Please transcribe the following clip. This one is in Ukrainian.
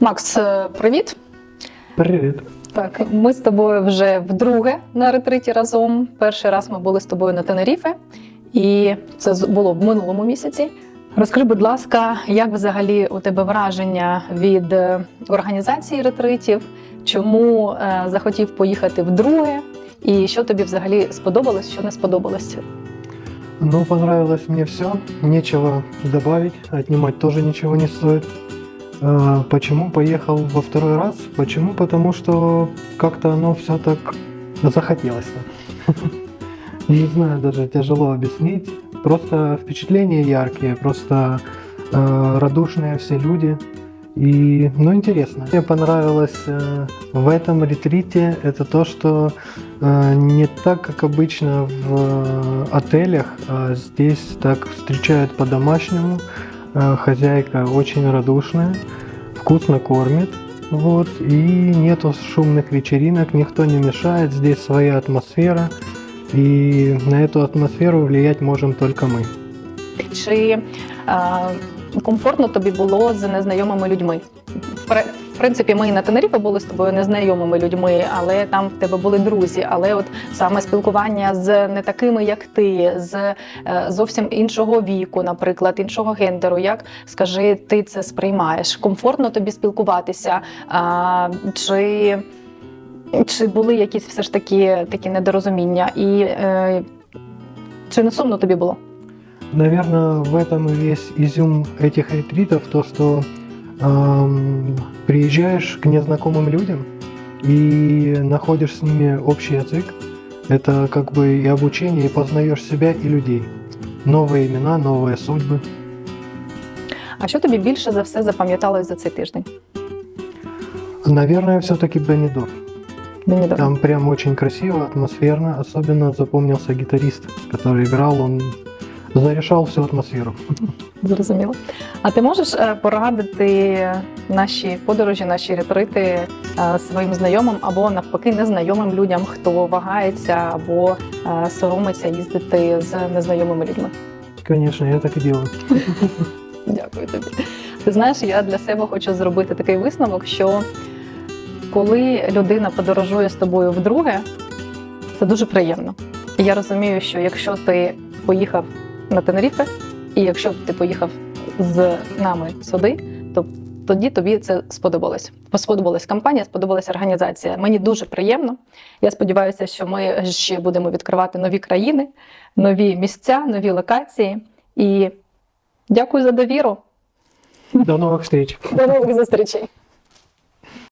Макс, е, привіт. Привіт. Так, ми з тобою вже вдруге на ретриті разом. Перший раз ми були з тобою на Тенеріфе, і це було в минулому місяці. Розкажи, будь ласка, як взагалі у тебе враження від е, організації ретритів? Чому е, захотів поїхати вдруге? І що тобі взагалі сподобалось, що не сподобалось? Ну, понравилось мне все. Нечего добавить, отнимать тоже ничего не стоит. А, Почему поехал во второй раз? Почему? Потому что как-то оно все так захотелось. Не знаю, даже тяжело объяснить. Просто впечатления яркие, просто э, радушные все люди. И, ну, интересно. Мне понравилось э, в этом ретрите это то, что э, не так, как обычно в э, отелях, а здесь так встречают по-домашнему. Э, хозяйка очень радушная, вкусно кормит. Вот, и нету шумных вечеринок, никто не мешает, здесь своя атмосфера, и на эту атмосферу влиять можем только мы. Чи е, комфортно тобі було з незнайомими людьми? В принципі, ми і на Тенеріфе були з тобою незнайомими людьми, але там в тебе були друзі. Але от саме спілкування з не такими, як ти, з е, зовсім іншого віку, наприклад, іншого гендеру. Як скажи, ти це сприймаєш? Комфортно тобі спілкуватися? А, чи, чи були якісь все ж таки такі недорозуміння? І е, чи не сумно тобі було? Наверное, в этом и весь изюм этих ретритов, то, что эм, приезжаешь к незнакомым людям и находишь с ними общий язык. Это как бы и обучение, и познаешь себя и людей. Новые имена, новые судьбы. А що тобі більше за все запам'яталось за цей тиждень? Наверное, все-таки Бенедор. Мені дорого. Там прям очень красиво, атмосферно. Особенно запомнился гитарист, который играл, он зарешал всю атмосферу. Зрозуміло. А ти можеш е, порадити наші подорожі, наші ретрити е, своїм знайомим або навпаки незнайомим людям, хто вагається або е, соромиться їздити з незнайомими людьми? Конечно, я так и делаю. Дякую тобі. Ти знаєш, я для себе хочу зробити такий висновок, що коли людина подорожує з тобою вдруге, це дуже приємно. І я розумію, що якщо ти поїхав на Тенеріфе, і якщо б ти поїхав з нами сюди, то тоді тобі це сподобалось. Сподобалась компанія, сподобалась організація. Мені дуже приємно. Я сподіваюся, що ми ще будемо відкривати нові країни, нові місця, нові локації. І дякую за довіру. До новых встреч. До нових зустрічей.